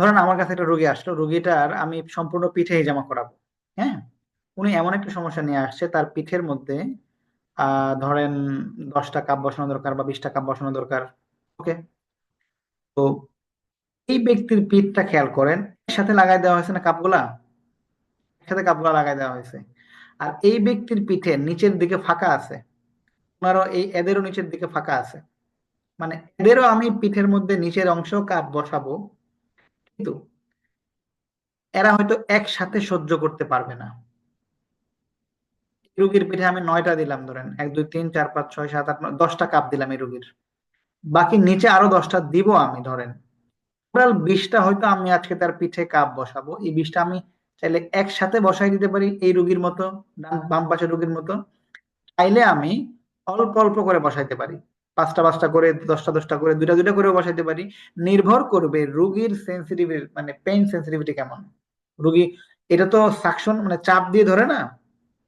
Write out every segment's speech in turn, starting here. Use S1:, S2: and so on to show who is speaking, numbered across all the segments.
S1: ধরেন আমার কাছে একটা রুগী আসলো রুগীটার আমি সম্পূর্ণ পিঠে জমা করাবো হ্যাঁ উনি এমন একটা সমস্যা নিয়ে আসছে তার পিঠের মধ্যে ধরেন দশটা কাপ বসানো দরকার বা বিশটা কাপ বসানো দরকার ওকে তো এই ব্যক্তির পিঠটা খেয়াল করেন সাথে লাগাই দেওয়া হয়েছে না কাপগুলা একসাথে কাপগুলা লাগাই দেওয়া হয়েছে আর এই ব্যক্তির পিঠে নিচের দিকে ফাঁকা আছে ওনারও এই এদেরও নিচের দিকে ফাঁকা আছে মানে এদেরও আমি পিঠের মধ্যে নিচের অংশ কাপ বসাবো কিন্তু এরা হয়তো একসাথে সহ্য করতে পারবে না রুগীর পিঠে আমি নয়টা দিলাম ধরেন এক দুই তিন চার পাঁচ ছয় সাত আট নয় দশটা কাপ দিলাম এই রুগীর বাকি নিচে আরো দশটা দিব আমি ধরেন টোটাল বিশটা হয়তো আমি আজকে তার পিঠে কাপ বসাবো এই বিশটা আমি চাইলে একসাথে বসাই দিতে পারি এই রুগীর মতো বাম পাশের রুগীর মতো চাইলে আমি অল্প অল্প করে বসাইতে পারি পাঁচটা পাঁচটা করে দশটা দশটা করে দুটা দুটা করেও বসাইতে পারি নির্ভর করবে রুগীর সেন্সিটিভিটি মানে পেইন সেন্সিটিভিটি কেমন রুগী এটা তো সাকশন মানে চাপ দিয়ে ধরে না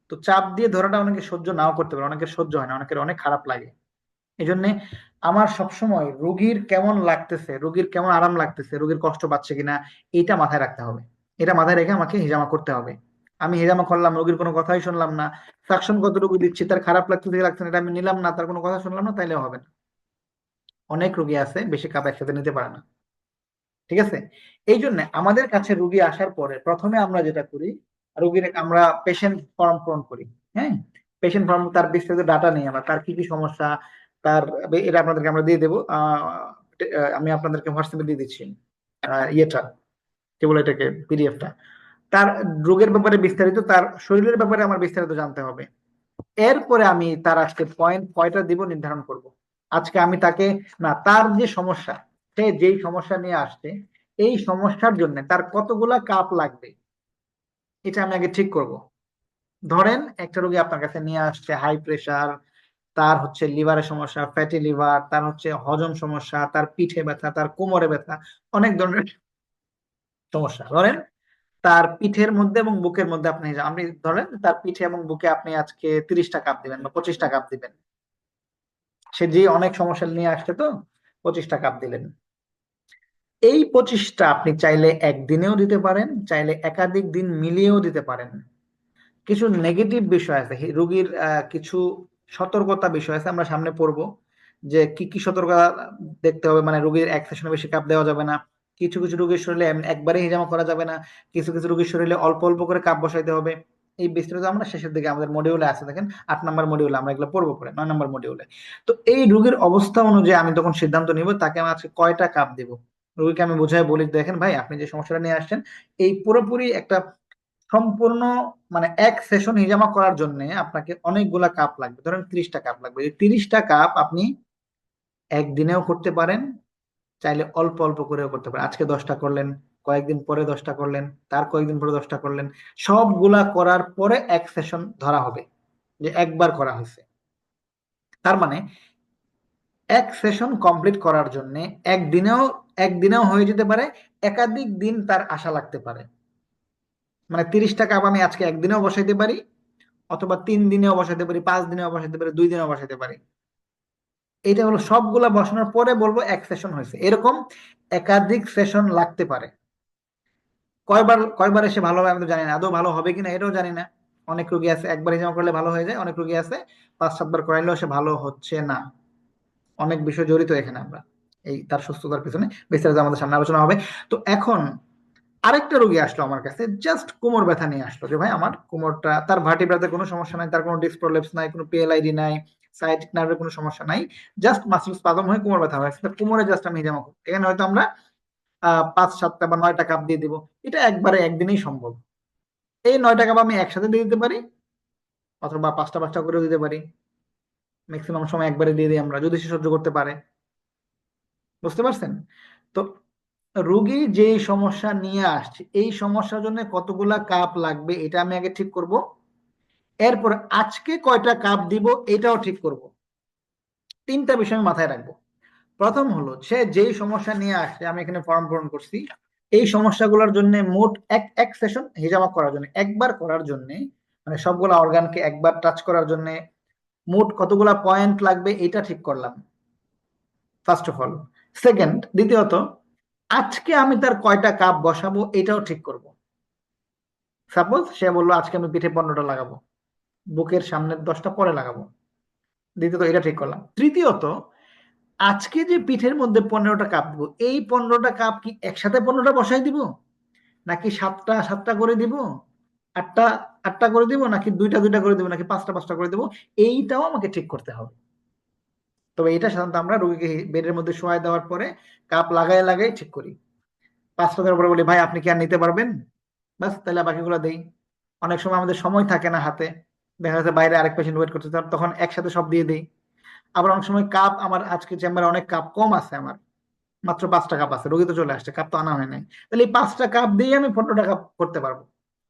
S1: তো চাপ দিয়ে ধরাটা অনেকে সহ্য নাও করতে পারে অনেকের সহ্য হয় না অনেকের অনেক খারাপ লাগে এই জন্যে আমার সবসময় রুগীর কেমন লাগতেছে রুগীর কেমন আরাম লাগতেছে রুগীর কষ্ট পাচ্ছে কিনা এটা মাথায় রাখতে হবে এটা মাথায় রেখে আমাকে হিজামা করতে হবে আমি হেজামা করলাম রোগীর কোনো কথাই শুনলাম না সাকশন কতটুকু দিচ্ছি তার খারাপ লাগতেছে লাগছে না এটা আমি নিলাম না তার কোনো কথা শুনলাম না তাইলে হবে না অনেক রুগী আছে বেশি কাপ একসাথে নিতে পারে না ঠিক আছে এই জন্য আমাদের কাছে রুগী আসার পরে প্রথমে আমরা যেটা করি রুগীর আমরা পেশেন্ট ফর্ম পূরণ করি হ্যাঁ পেশেন্ট ফর্ম তার বিস্তারিত ডাটা নেই আমরা তার কি কি সমস্যা তার এটা আপনাদেরকে আমরা দিয়ে দেবো আমি আপনাদেরকে হোয়াটসঅ্যাপে দিয়ে দিচ্ছি ইয়েটা কেবল এটাকে পিডিএফটা তার রোগের ব্যাপারে বিস্তারিত তার শরীরের ব্যাপারে আমার বিস্তারিত জানতে হবে এরপরে আমি তার আজকে পয়েন্ট কয়টা দিব নির্ধারণ করব আজকে আমি তাকে না তার যে সমস্যা সে যেই সমস্যা নিয়ে আসছে এই সমস্যার জন্য তার কতগুলা কাপ লাগবে এটা আমি আগে ঠিক করব ধরেন একটা রোগী আপনার কাছে নিয়ে আসছে হাই প্রেশার তার হচ্ছে লিভারের সমস্যা ফ্যাটি লিভার তার হচ্ছে হজম সমস্যা তার পিঠে ব্যথা তার কোমরে ব্যথা অনেক ধরনের সমস্যা ধরেন তার পিঠের মধ্যে এবং বুকের মধ্যে আপনি আপনি ধরেন তার পিঠে এবং বুকে আপনি আজকে তিরিশটা কাপ দিবেন বা পঁচিশটা কাপ দিবেন সে যে অনেক সমস্যা নিয়ে আসছে তো পঁচিশটা কাপ দিলেন এই পঁচিশটা আপনি চাইলে একদিনেও দিতে পারেন চাইলে একাধিক দিন মিলিয়েও দিতে পারেন কিছু নেগেটিভ বিষয় আছে রুগীর কিছু সতর্কতা বিষয় আছে আমরা সামনে পড়বো যে কি কি সতর্কতা দেখতে হবে মানে রুগীর এক সেশনে বেশি কাপ দেওয়া যাবে না কিছু কিছু রোগীর শরীরে একবারে হিজামা করা যাবে না কিছু কিছু রোগীর শরীরে অল্প অল্প করে কাপ বসাইতে হবে এই বিস্তারিত আমরা শেষের দিকে আমাদের মডিউলে আছে দেখেন আট নম্বর মডিউলে আমরা এগুলো পড়বো পরে নয় নম্বর মডিউলে তো এই রোগীর অবস্থা অনুযায়ী আমি তখন সিদ্ধান্ত নিব তাকে আমি আজকে কয়টা কাপ দেব রোগীকে আমি বোঝাই বলি দেখেন ভাই আপনি যে সমস্যাটা নিয়ে আসছেন এই পুরোপুরি একটা সম্পূর্ণ মানে এক সেশন হিজামা করার জন্য আপনাকে অনেকগুলা কাপ লাগবে ধরেন ত্রিশটা কাপ লাগবে এই ত্রিশটা কাপ আপনি একদিনেও করতে পারেন চাইলে অল্প অল্প করেও করতে পারেন আজকে দশটা করলেন কয়েকদিন পরে দশটা করলেন তার কয়েকদিন পরে দশটা করলেন সবগুলা করার পরে এক সেশন ধরা হবে যে একবার করা হয়েছে তার মানে এক সেশন কমপ্লিট করার জন্য একদিনেও একদিনেও হয়ে যেতে পারে একাধিক দিন তার আশা লাগতে পারে মানে তিরিশ টাকা আমি আজকে একদিনেও বসাইতে পারি অথবা তিন দিনেও বসাইতে পারি পাঁচ দিনেও বসাইতে পারি দুই দিনেও বসাইতে পারি এটা হলো সবগুলা বসানোর পরে বলবো এক সেশন হয়েছে এরকম একাধিক সেশন লাগতে পারে কয়বার কয়বার এসে ভালো হবে আমি তো জানি না আদৌ ভালো হবে কিনা এটাও জানি না অনেক রুগী আছে একবার জমা করলে ভালো হয়ে যায় অনেক রুগী আছে পাঁচ সাতবার করাইলেও সে ভালো হচ্ছে না অনেক বিষয় জড়িত এখানে আমরা এই তার সুস্থতার পিছনে বিস্তারিত আমাদের সামনে আলোচনা হবে তো এখন আরেকটা রোগী আসলো আমার কাছে জাস্ট কোমর ব্যথা নিয়ে আসলো যে ভাই আমার কোমরটা তার ভার্টিব্রাতে কোনো সমস্যা নাই তার কোনো ডিসপ্রলেপস নাই কোনো পিএলআইডি নাই সাইটিক নার্ভের কোনো সমস্যা নাই জাস্ট মাসল স্পাজম হয়ে কোমর ব্যথা হয় কোমরে জাস্ট আমি হিজামা করি এখানে হয়তো আমরা পাঁচ সাতটা বা নয়টা কাপ দিয়ে দেবো এটা একবারে একদিনেই সম্ভব এই নয়টা কাপ আমি একসাথে দিয়ে দিতে পারি অথবা পাঁচটা পাঁচটা করেও দিতে পারি ম্যাক্সিমাম সময় একবারে দিয়ে দিই আমরা যদি সে সহ্য করতে পারে বুঝতে পারছেন তো রুগী যে সমস্যা নিয়ে আসছে এই সমস্যার জন্য কতগুলা কাপ লাগবে এটা আমি আগে ঠিক করব এরপর আজকে কয়টা কাপ দিব এটাও ঠিক করব তিনটা বিষয় আমি মাথায় রাখবো প্রথম হলো সে যেই সমস্যা নিয়ে আসছে আমি এখানে ফর্ম পূরণ করছি এই সমস্যাগুলোর জন্য মোট এক এক সেশন হিজামা করার জন্য একবার করার জন্য মানে সবগুলো অর্গানকে একবার টাচ করার জন্য মোট কতগুলা পয়েন্ট লাগবে এটা ঠিক করলাম ফার্স্ট অফ অল সেকেন্ড দ্বিতীয়ত আজকে আমি তার কয়টা কাপ বসাবো এটাও ঠিক করব সাপোজ সে বললো আজকে আমি পিঠে পণ্যটা লাগাবো বুকের সামনের দশটা পরে লাগাবো দ্বিতীয়ত এটা ঠিক করলাম তৃতীয়ত আজকে যে পিঠের মধ্যে পনেরোটা কাপ দিব এই পনেরোটা কাপ কি একসাথে পনেরোটা বসাই দিব নাকি সাতটা সাতটা করে দিব আটটা আটটা করে দিব নাকি দুইটা দুইটা করে দিব নাকি পাঁচটা পাঁচটা করে দিব এইটাও আমাকে ঠিক করতে হবে তবে এটা সাধারণত আমরা রোগীকে বেডের মধ্যে শোয়াই দেওয়ার পরে কাপ লাগাই লাগাই ঠিক করি পাঁচটা দেওয়ার পরে বলি ভাই আপনি কি আর নিতে পারবেন বাস তাহলে বাকিগুলো দেই অনেক সময় আমাদের সময় থাকে না হাতে দেখা যাচ্ছে বাইরে আরেক পেশেন্ট ওয়েট করতে তখন একসাথে সব দিয়ে দিই আবার অনেক সময় কাপ আমার আজকে চেম্বারে অনেক কাপ কম আছে আমার মাত্র পাঁচটা কাপ আছে রোগী তো চলে আসছে কাপ তো আনা হয় নাই তাহলে এই পাঁচটা কাপ দিয়ে আমি পনেরো কাপ করতে পারবো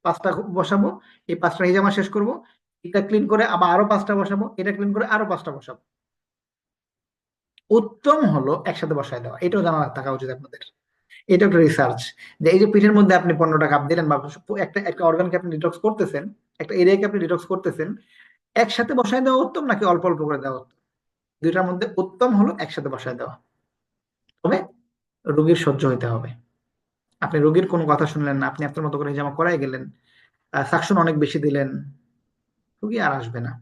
S1: পাঁচটা বসাবো এই পাঁচটা হিজামা শেষ করব এটা ক্লিন করে আবার আরো পাঁচটা বসাবো এটা ক্লিন করে আরো পাঁচটা বসাবো উত্তম হলো একসাথে বসায় দেওয়া এটাও জানা থাকা উচিত আপনাদের এটা একটা রিসার্চ যে এই যে পিঠের মধ্যে আপনি পনেরোটা কাপ দিলেন বা একটা একটা অর্গানকে আপনি ডিটক্স করতেছেন একটা এরিয়াকে আপনি ডিটক্স করতেছেন একসাথে বসায় দেওয়া উত্তম নাকি অল্প অল্প করে দেওয়া উত্তম দুইটার মধ্যে উত্তম হলো একসাথে বসায় দেওয়া তবে রোগীর সহ্য হইতে হবে আপনি রোগীর কোনো কথা শুনলেন না আপনি আপনার মতো করে জামা করাই গেলেন সাকশন অনেক বেশি দিলেন রুগী আর আসবে না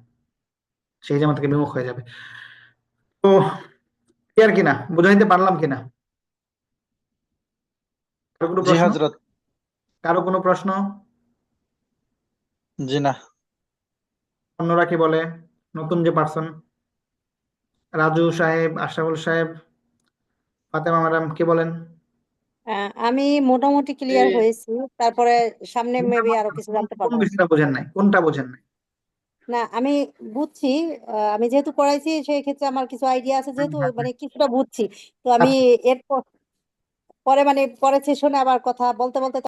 S1: সেই জামা থেকে বিমুখ হয়ে যাবে তো আর কিনা বোঝাইতে পারলাম কিনা কোনো জি কারো কোনো প্রশ্ন জি না অন্যরা কি বলে নতুন যে পার্সন রাজু সাহেব সাহেব ফাতেমা ম্যাডাম কি বলেন
S2: আমি মোটামুটি ক্লিয়ার হয়েছি তারপরে সামনে মেবি আরো কিছু জানতে পারবো
S1: বিষয়টা বোঝেন নাই কোনটা বোঝেন নাই
S2: না আমি বুঝছি আমি যেহেতু পড়াইছি সেই ক্ষেত্রে আমার কিছু আইডিয়া আছে যেহেতু আচ্ছা। মানে কিছুটা বুঝছি তো আমি আচ্ছা। এরপর পরে মানে পরে সেশনে আবার কথা বলতে বলতে